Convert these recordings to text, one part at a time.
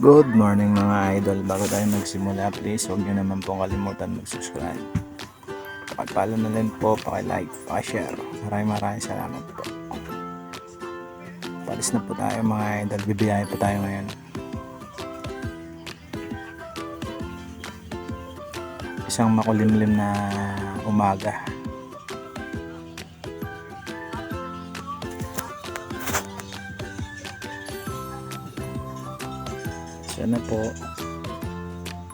Good morning mga idol. Bago tayo magsimula, please huwag nyo naman pong kalimutan mag-subscribe. Pakipalo na rin po, pakilike, pakishare. Maraming maraming salamat po. Palis na po tayo mga idol. Bibiyahe po tayo ngayon. Isang makulimlim na umaga. Sana po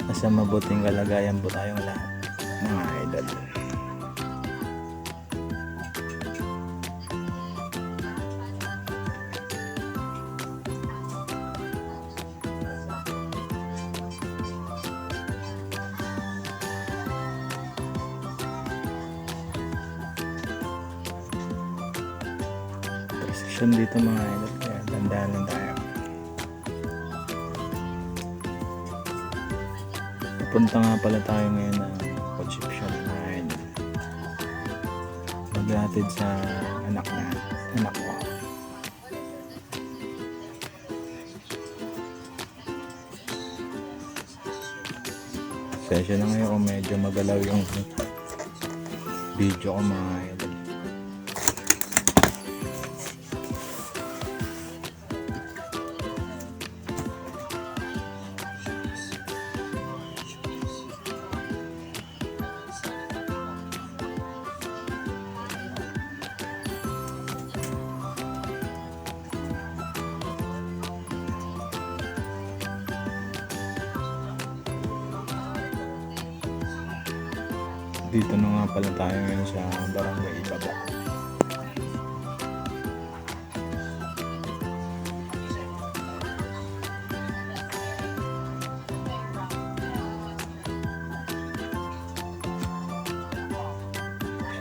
nasa mabuting kalagayan po tayong lahat mga idol. Precision mga idol Pupunta nga pala tayo ngayon ng Concepcion na idol. Maghatid sa anak na anak ko. Session na ngayon kung medyo magalaw yung video ko mga idol. Dito na nga pala tayo ngayon sa Barangay Ibaba.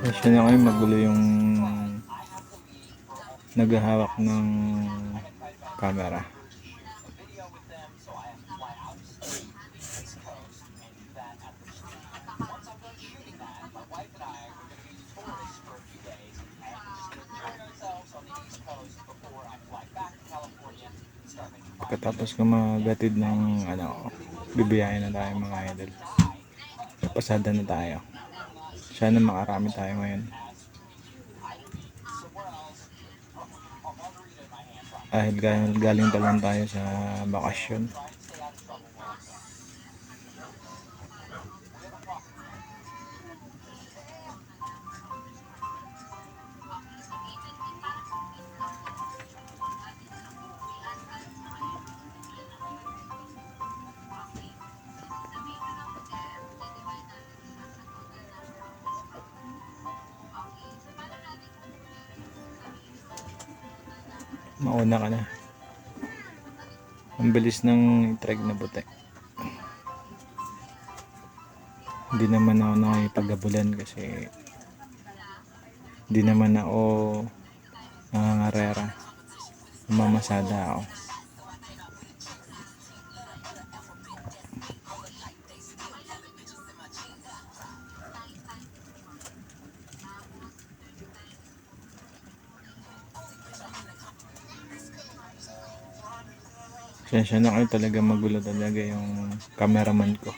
Session na ngayon magulo yung naghahawak ng camera. Pagkatapos ko magatid ng ano, bibiyahin na tayo mga idol. Pasada na tayo. Sana makarami tayo ngayon. Dahil galing, galing pa lang tayo sa bakasyon. Mauna ka na. Ang bilis ng trek na buti. Hindi naman ako nakipagabulan kasi hindi naman ako nangangarera. Mamasada ako. Sensya na kayo talaga magulo talaga yung cameraman ko.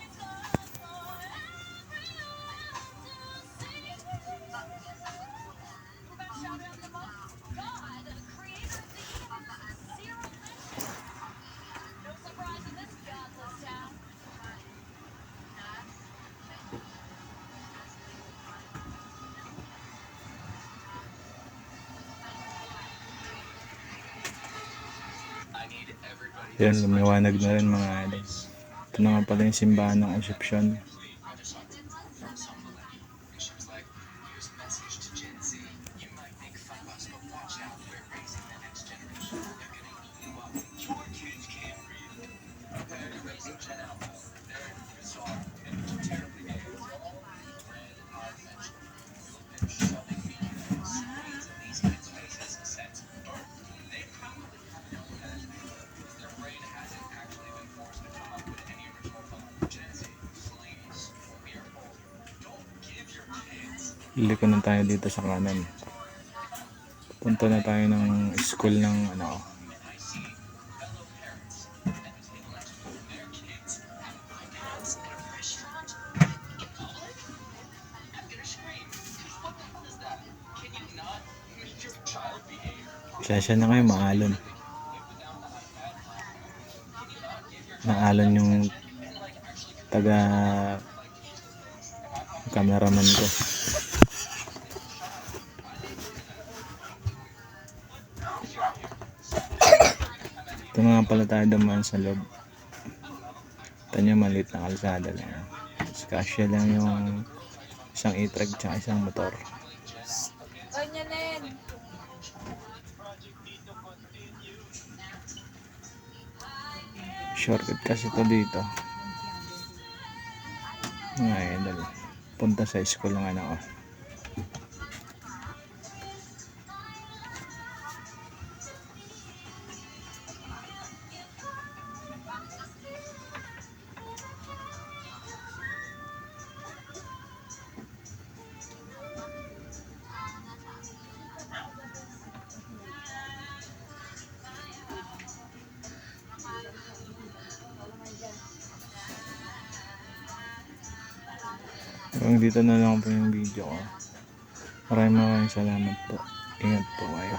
Yan, lumiwanag na rin mga idol. Ito na nga pala yung simbahan ng Concepcion. liliko na tayo dito sa kanan punta na tayo ng school ng ano Sasya na kayo, maalon. Maalon yung taga cameraman ko. Ito nga pala tayo dumaan sa loob. Ito nyo, maliit na kalsada lang. Tapos kasya lang yung isang e-trag tsaka isang motor. Ganyanin. Shortcut kasi to dito. Ngayon, dali. Punta sa school ng anak ko. Hanggang dito na lang po yung video ko. Maraming maraming salamat po. Ingat po kayo.